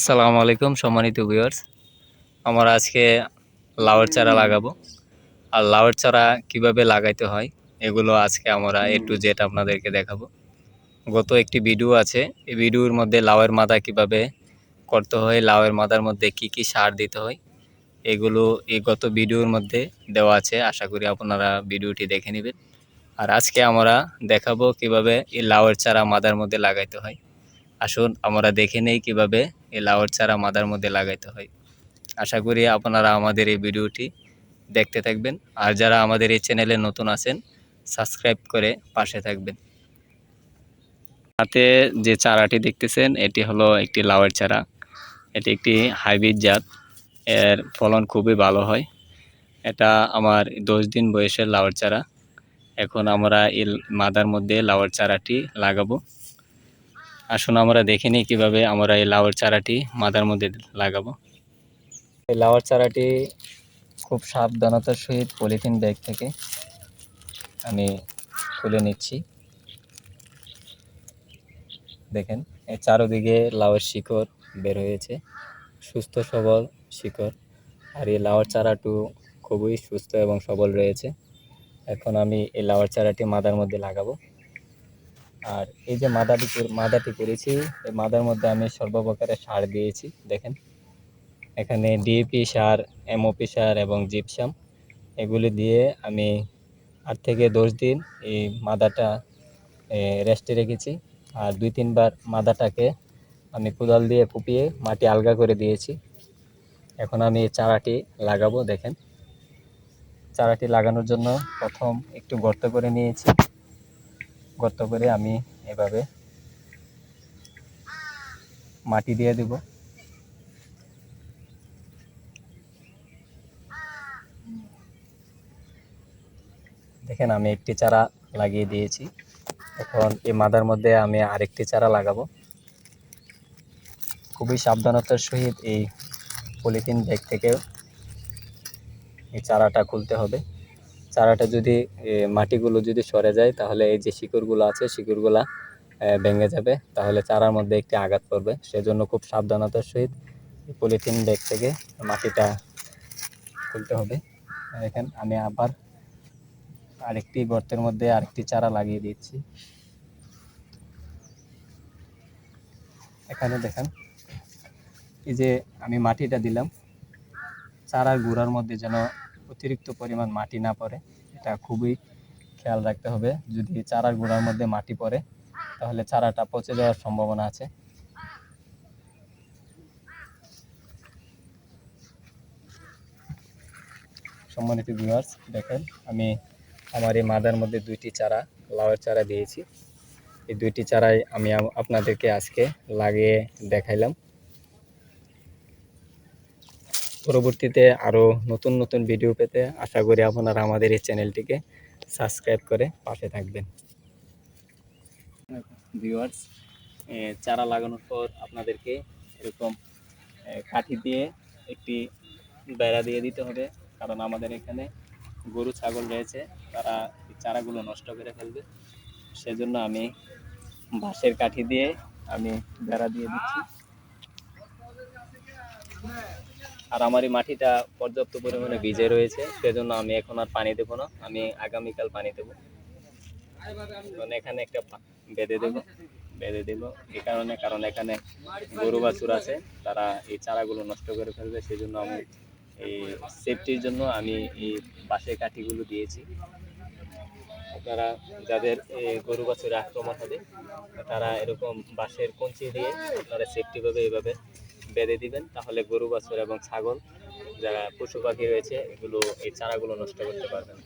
আসসালামু আলাইকুম সম্মানিত ভিউয়ার্স আমরা আজকে লাউয়ের চারা লাগাবো। আর লাউয়ের চারা কীভাবে লাগাইতে হয়, এগুলো আজকে আমরা এ টু জেড আপনাদেরকে দেখাবো। গত একটি ভিডিও আছে, এই ভিডিওর মধ্যে লাউয়ের মাথা কীভাবে করতে হয়, লাউয়ের মাথার মধ্যে কি কি সার দিতে হয়, এগুলো এই গত ভিডিওর মধ্যে দেওয়া আছে। আশা করি আপনারা ভিডিওটি দেখে নেবেন। আর আজকে আমরা দেখাবো কীভাবে এই লাউয়ের চারা মাদার মধ্যে লাগাইতে হয়। আসুন, আমরা দেখে নেই কীভাবে এই লাউয়ের চারা মাদার মধ্যে লাগাইতে হয়। আশা করি আপনারা আমাদের এই ভিডিওটি দেখতে থাকবেন। আর যারা আমাদের এই চ্যানেলে নতুন আছেন, সাবস্ক্রাইব করে পাশে থাকবেন। হাতে যে চারাটি দেখতেছেন, এটি হলো একটি লাউয়ের চারা। এটি একটি হাইব্রিড জাত। এর ফলন খুবই ভালো হয়। এটা আমার দশ দিন বয়সের লাউয়ের চারা। এখন আমরা এই মাদার মধ্যে লাউয়ের চারাটি লাগাবো। আসুন আমরা দেখে নিই কীভাবে আমরা এই লাউয়ের চারাটি মাদার মধ্যে লাগাবো। এই লাউয়ের চারাটি খুব সাবধানতার সহিত পলিথিন ব্যাগ থেকে আমি তুলে নিচ্ছি। দেখেন এই চারোদিকে লাউয়ের শিকড় বের হয়েছে, সুস্থ সবল শিকড়। আর এই লাউয়ের চারাটু খুবই সুস্থ এবং সবল রয়েছে। এখন আমি এই লাউয়ের চারাটি মাদার মধ্যে লাগাবো। আর এই যে মাদাটি মাদাটি করেছি এই মাদার মধ্যে আমি সর্বপ্রকারের সার দিয়েছি, দেখেন। এখানে ডিএপি সার এমওপি সার এবং জিপসাম, এগুলি দিয়ে আমি আট থেকে দশ দিন এই মাদাটা রেস্টে রেখেছি। আর দুই তিনবার মাদাটাকে আমি কোদাল দিয়ে কুপিয়ে মাটি আলগা করে দিয়েছি। এখন আমি চারাটি লাগাবো, দেখেন। চারাটি লাগানোর জন্য প্রথম একটু গর্ত করে নিয়েছি। গর্ত করে আমি এভাবে মাটি দিয়ে দেব। দেখেন, আমি একটি চারা লাগিয়ে দিয়েছি। এখন এই মাদার মধ্যে আমি আরেকটি চারা লাগাবো। খুবই সাবধানতার সহিত এই পলিথিন ব্যাগ থেকে এই চারাটা খুলতে হবে। চারাটা যদি মাটিগুলো যদি সরে যায়, তাহলে এই যে শিকড়গুলো আছে, শিকড়গুলা ভেঙে যাবে। তাহলে চারার মধ্যে একটি আঘাত করবে সেজন্য খুব সাবধানতার সহিত পলিথিন ব্যাগ থেকে মাটিটা খুলতে হবে। দেখেন আমি আবার আরেকটি গর্তের মধ্যে আরেকটি চারা লাগিয়ে দিচ্ছি এখানে দেখেন, এই যে আমি মাটিটা দিলাম, চারার গুঁড়ার মধ্যে যেন অতিরিক্ত পরিমাণ মাটি না পড়ে, এটা খুবই খেয়াল রাখতে হবে। যদি চারার গুঁড়ার মধ্যে মাটি পড়ে, তাহলে চারাটা পচে যাওয়ার সম্ভাবনা আছে। সম্মানিত ভিউয়ার্স দেখেন, আমি আমার এই মাদার মধ্যে দুইটি চারা, লাউয়ের চারা দিয়েছি। এই দুইটি চারাই আমি আপনাদেরকে আজকে লাগিয়ে দেখাইলাম। পরবর্তীতে আরও নতুন নতুন ভিডিও পেতে আশা করি আপনারা আমাদের এই চ্যানেলটিকে সাবস্ক্রাইব করে পাশে থাকবেন। ভিউয়ার্স চারা লাগানোর পর আপনাদেরকে এরকম কাঠি দিয়ে একটি বেড়া দিয়ে দিতে হবে। কারণ আমাদের এখানে গরু, ছাগল রয়েছে, তারা চারাগুলো নষ্ট করে ফেলবে। সেজন্য আমি বাঁশের কাঠি দিয়ে আমি বেড়া দিয়ে দিচ্ছি। আর আমার এই মাটিটা পর্যাপ্ত পরিমাণে ভিজে রয়েছে, সেজন্য আমি এখন আর পানি দেবো না। আমি আগামীকাল পানি দেবো। কারণ এখানে একটা বেঁধে দেবো বেঁধে দেবো। এই কারণে, কারণ এখানে গরু বাছুর আছে, তারা এই চারাগুলো নষ্ট করে ফেলবে সেই জন্য আমি এই সেফটির জন্য আমি এই বাঁশের কাঠিগুলো দিয়েছি। আপনারা যাদের গরু বাছুরে আক্রমণ হবে, তারা এরকম বাঁশের কঞ্চি দিয়ে আপনারা সেফটিভাবে এইভাবে বেঁধে দিবেন, তাহলে গরু, বাছুর এবং ছাগল যারা পশু পাখি রয়েছে, এগুলো, এই চারাগুলো নষ্ট করতে পারবেন